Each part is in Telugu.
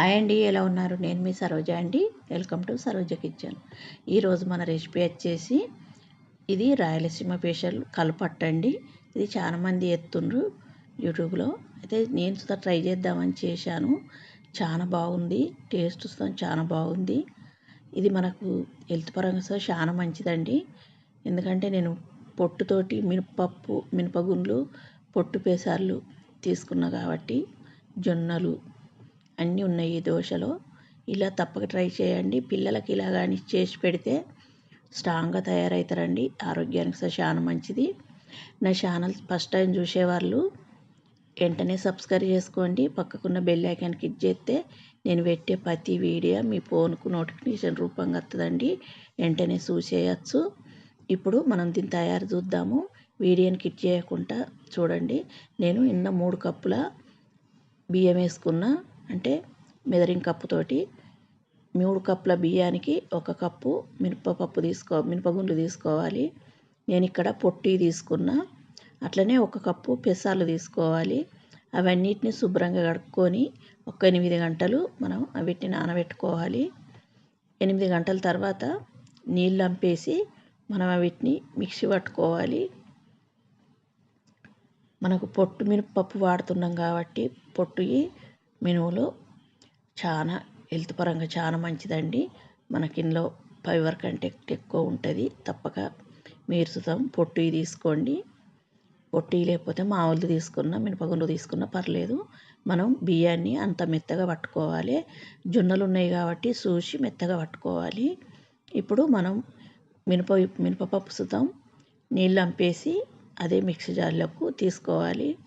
హాయ్ అండి ఎలా ఉన్నారు? నేను మీ సరోజ అండి. Welcome to Saroja kitchen. ఈరోజు మన రెసిపీ వచ్చేసి ఇది రాయలసీమ స్పెషల్ కలపట్టండి ఇది చాలామంది ఎత్తుండ్రు యూట్యూబ్లో. అయితే నేను సుతా ట్రై చేద్దామని చేశాను. చాలా బాగుంది. టేస్ట్ చాలా బాగుంది. ఇది మనకు హెల్త్ పరంగా చాలా మంచిదండి. ఎందుకంటే నేను పొట్టుతోటి మినపప్పు మినపగుండ్లు పొట్టు పేసార్లు తీసుకున్నా కాబట్టి జొన్నలు అన్నీ ఉన్నాయి ఈ దోశలో. ఇలా తప్పక ట్రై చేయండి. పిల్లలకి ఇలా కానీ చేసి పెడితే స్ట్రాంగ్గా తయారవుతారండి. ఆరోగ్యానికి చాలా మంచిది. నా ఛానల్ ఫస్ట్ టైం చూసేవాళ్ళు వెంటనే సబ్స్క్రైబ్ చేసుకోండి. పక్కకున్న బెల్ ఐకాన్ క్లిక్ చేస్తే నేను పెట్టే ప్రతి వీడియో మీ ఫోన్కు నోటిఫికేషన్ రూపంగా వస్తుందండి వెంటనే చూసేయచ్చు. ఇప్పుడు మనం దీన్ని తయారు చూద్దాము. వీడియోని క్లిక్ చేయకుండా చూడండి. నేను నిన్న మూడు కప్పుల బియ్యం వేసుకున్న. అంటే మెదరింగ్ కప్పుతోటి మూడు కప్పుల బియ్యానికి ఒక కప్పు మినపప్పు తీసుకో మినపగుండ్లు తీసుకోవాలి. నేను ఇక్కడ పొట్టి తీసుకున్నా. అట్లనే ఒక కప్పు పెసాలు తీసుకోవాలి. అవన్నిటిని శుభ్రంగా కడుక్కొని ఒక ఎనిమిది గంటలు మనం వీటిని నానబెట్టుకోవాలి. ఎనిమిది గంటల తర్వాత నీళ్ళు అంపేసి మనం వీటిని మిక్సీ పట్టుకోవాలి. మనకు పొట్టు మినపప్పు వాడుతున్నాం కాబట్టి పొట్టు మినుములు చాలా హెల్త్ పరంగా చాలా మంచిదండి. మనకి ఇందులో ఫైబర్ కంటెక్ట్ ఎక్కువ ఉంటుంది. తప్పక మీరు సుతం పొట్టి తీసుకోండి. పొట్టి లేకపోతే మామూలు తీసుకున్న మినపగుండ్లు తీసుకున్న పర్లేదు. మనం బియ్యాన్ని అంత మెత్తగా పట్టుకోవాలి. జొన్నలు ఉన్నాయి కాబట్టి చూసి మెత్తగా పట్టుకోవాలి. ఇప్పుడు మనం మినప మినపప్పు సుతం నీళ్ళు అంపేసి అదే మిక్సీ జార్లకు తీసుకోవాలి.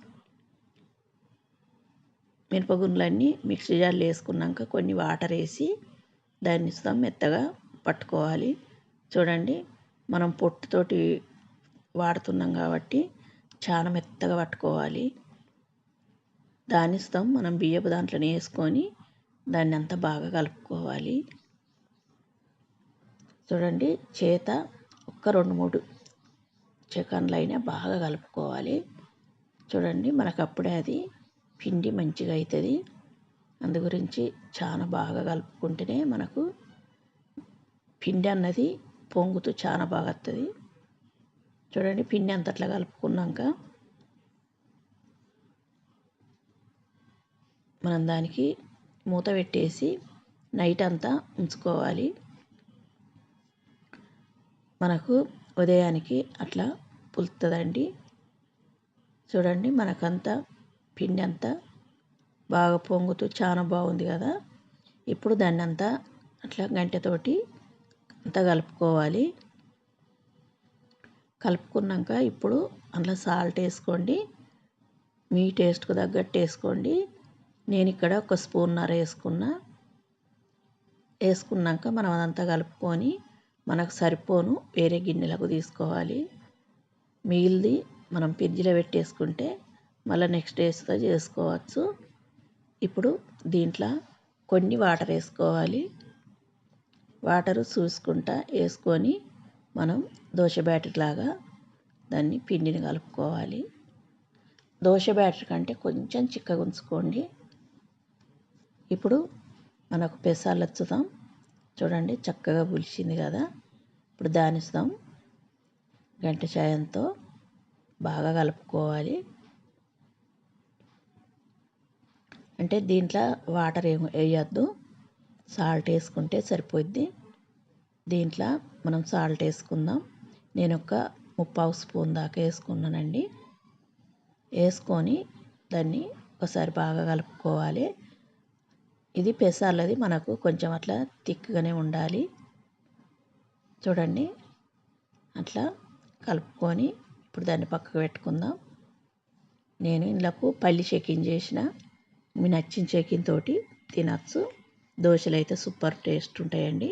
మినపగుండ్లన్నీ మిక్సీ జార్లో వేసుకున్నాక కొన్ని వాటర్ వేసి దాన్ని ఇస్తాం మెత్తగా పట్టుకోవాలి. చూడండి మనం పొట్టుతోటి వాడుతున్నాం కాబట్టి చాలా మెత్తగా పట్టుకోవాలి. దానిస్తాం మనం బియ్యపు దాంట్లోనే వేసుకొని దాన్ని అంతా బాగా కలుపుకోవాలి. చూడండి చేత ఒక్క రెండు మూడు చికెన్లు అయినా బాగా కలుపుకోవాలి. చూడండి మనకు అప్పుడే అది పిండి మంచిగా అవుతుంది అందు గురించి చాలా బాగా కలుపుకుంటేనే మనకు పిండి అన్నది పొంగుతూ చాలా బాగా వస్తుంది చూడండి పిండి అంతట్లా కలుపుకున్నాక మనం దానికి మూత పెట్టేసి నైట్ అంతా ఉంచుకోవాలి. మనకు ఉదయానికి అట్లా పులుతుందండి చూడండి మనకంతా పిండి అంతా బాగా పొంగుతూ చాలా బాగుంది కదా. ఇప్పుడు దాన్ని అంతా అట్లా గంటెతోటి అంతా కలుపుకోవాలి. కలుపుకున్నాక ఇప్పుడు అందులో సాల్ట్ వేసుకోండి. మీ టేస్ట్కు తగ్గట్టు వేసుకోండి. నేను ఇక్కడ ఒక స్పూన్నర వేసుకున్నా. వేసుకున్నాక మనం అదంతా కలుపుకొని మనకు సరిపోను వేరే గిన్నెలకు తీసుకోవాలి. మిగిలిది మనం ఫ్రిడ్జ్లో పెట్టేసుకుంటే మళ్ళీ నెక్స్ట్ డేస్గా చేసుకోవచ్చు. ఇప్పుడు దీంట్లో కొన్ని వాటర్ వేసుకోవాలి. వాటర్ చూసుకుంటా వేసుకొని మనం దోశ బ్యాటర్ లాగా దాన్ని పిండిని కలుపుకోవాలి. దోశ బ్యాటర్ కంటే కొంచెం చిక్కగా ఉంచుకోండి. ఇప్పుడు మనకు పెసాలు వచ్చుదాం. చూడండి చక్కగా పులిచింది కదా. ఇప్పుడు దానిస్తాం గంట చాయంతో బాగా కలుపుకోవాలి. అంటే దీంట్లో వాటర్ ఏమి వేయద్దు. సాల్ట్ వేసుకుంటే సరిపోద్ది దీంట్లో మనం సాల్ట్ వేసుకుందాం. నేను ఒక ముప్పావు స్పూన్ దాకా వేసుకున్నానండి. వేసుకొని దాన్ని ఒకసారి బాగా కలుపుకోవాలి. ఇది పెసాలది మనకు కొంచెం అట్లా థిక్గానే ఉండాలి. చూడండి. అట్లా కలుపుకొని ఇప్పుడు దాన్ని పక్కకు పెట్టుకుందాం. నేను ఇందులోకి పల్లి చెకింగ్ చేసిన నచ్చిన చెకిన్ తోటి తినచ్చు. దోశలు అయితే సూపర్ టేస్ట్ ఉంటాయండి.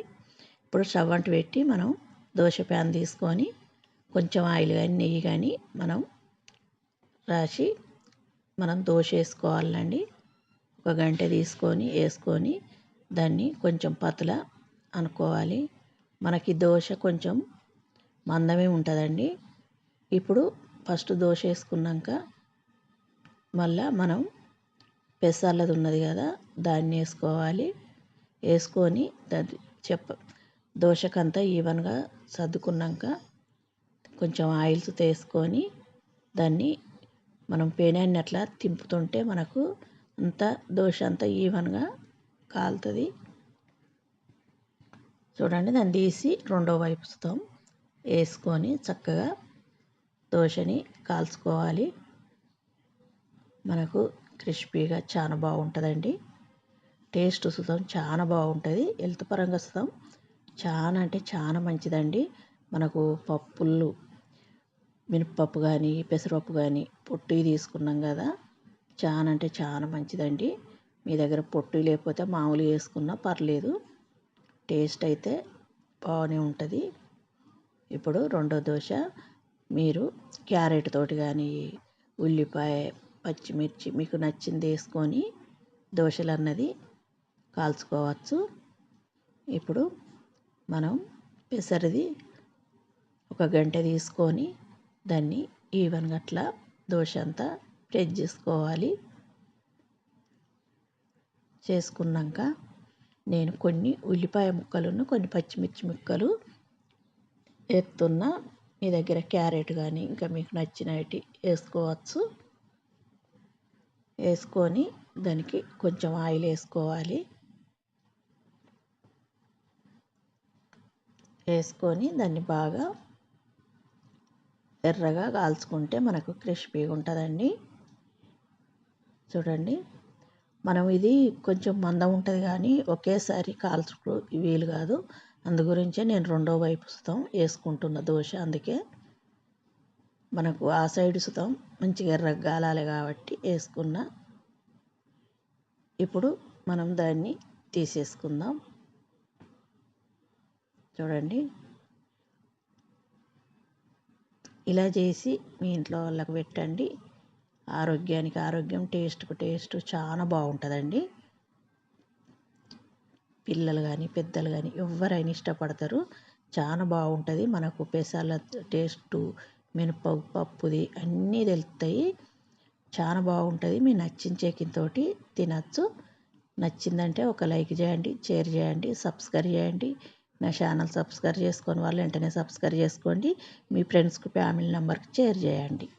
ఇప్పుడు స్టవ్ అంటు పెట్టి మనం దోశ ప్యాన్ తీసుకొని కొంచెం ఆయిల్ కానీ నెయ్యి కానీ మనం రాసి మనం దోశ వేసుకోవాలండి. ఒక గంట తీసుకొని వేసుకొని దాన్ని కొంచెం పతల అనుకోవాలి. మనకి దోశ కొంచెం మందమే ఉంటుందండి. ఇప్పుడు ఫస్ట్ దోశ వేసుకున్నాక మళ్ళా మనం పెసర్లది ఉన్నది కదా దాన్ని వేసుకోవాలి వేసుకొని దాన్ని చెప్ప దోశకంతా ఈవెన్గా సర్దుకున్నాక కొంచెం ఆయిల్స్ వేసుకొని దాన్ని మనం పేనాన్ని అట్లా తింపుతుంటే మనకు అంతా దోశ అంతా ఈవెన్గా కాలుతుంది. చూడండి దాన్ని తీసి రెండో వైపు వేసుకొని చక్కగా దోశని కాల్చుకోవాలి. మనకు క్రిస్పీగా చాలా బాగుంటుందండి. టేస్ట్ సుతం చాలా బాగుంటుంది. హెల్త్ పరంగా సుతం చాలా అంటే చాలా మంచిదండి. మనకు పప్పులు మినపప్పు కానీ పెసరపప్పు కానీ పొట్టు తీసుకున్నాం కదా చాలా అంటే చాలా మంచిదండి. మీ దగ్గర పొట్టు లేకపోతే మామూలు వేసుకున్నా పర్లేదు. టేస్ట్ అయితే బాగానే ఉంటుంది. ఇప్పుడు రెండో దోశ మీరు క్యారెట్ తోటి కానీ ఉల్లిపాయ పచ్చిమిర్చి మీకు నచ్చింది వేసుకొని దోశలు అన్నది కాల్చుకోవచ్చు. ఇప్పుడు మనం పెసరిది ఒక గంట తీసుకొని దాన్ని ఈవెన్గా అట్లా దోశ అంతా ప్రెస్ చేసుకోవాలి. చేసుకున్నాక నేను కొన్ని ఉల్లిపాయ ముక్కలను కొన్ని పచ్చిమిర్చి ముక్కలు ఎత్తున్న మీ దగ్గర క్యారెట్ కానీ ఇంకా మీకు నచ్చినవి వేసుకోవచ్చు. వేసుకొని దానికి కొంచెం ఆయిల్ వేసుకోవాలి. వేసుకొని దాన్ని బాగా ఎర్రగా కాల్చుకుంటే మనకు క్రిస్పీగా ఉంటుందండి. చూడండి. మనం ఇది కొంచెం మందం ఉంటుంది కానీ ఒకేసారి కాల్చుకు వీలు కాదు. అందు గురించే నేను రెండో వైపు సుతం వేసుకుంటున్న దోశ అందుకే. మనకు ఆ సైడ్ సుతం మంచిగా ఎర్రగా కాబట్టి వేసుకున్న ఇప్పుడు మనం దాన్ని తీసేసుకుందాం. చూడండి. ఇలా చేసి మీ ఇంట్లో వాళ్ళకి పెట్టండి. ఆరోగ్యానికి ఆరోగ్యం టేస్ట్కు టేస్ట్ చాలా బాగుంటుందండి. పిల్లలు కానీ పెద్దలు కానీ ఎవరైనా ఇష్టపడతారు. చాలా బాగుంటుంది. మనకు పెసాల టేస్టు మినపప్పు పప్పుది అన్నీ తెలుస్తాయి చాలా బాగుంటుంది. మీ నచ్చిన తోటి తినచ్చు. నచ్చిందంటే ఒక లైక్ చేయండి షేర్ చేయండి సబ్స్క్రైబ్ చేయండి. నా ఛానల్ సబ్స్క్రైబ్ చేసుకొని వాళ్ళు వెంటనే సబ్స్క్రైబ్ చేసుకోండి. మీ ఫ్రెండ్స్కి ఫ్యామిలీ మెంబర్కి షేర్ చేయండి.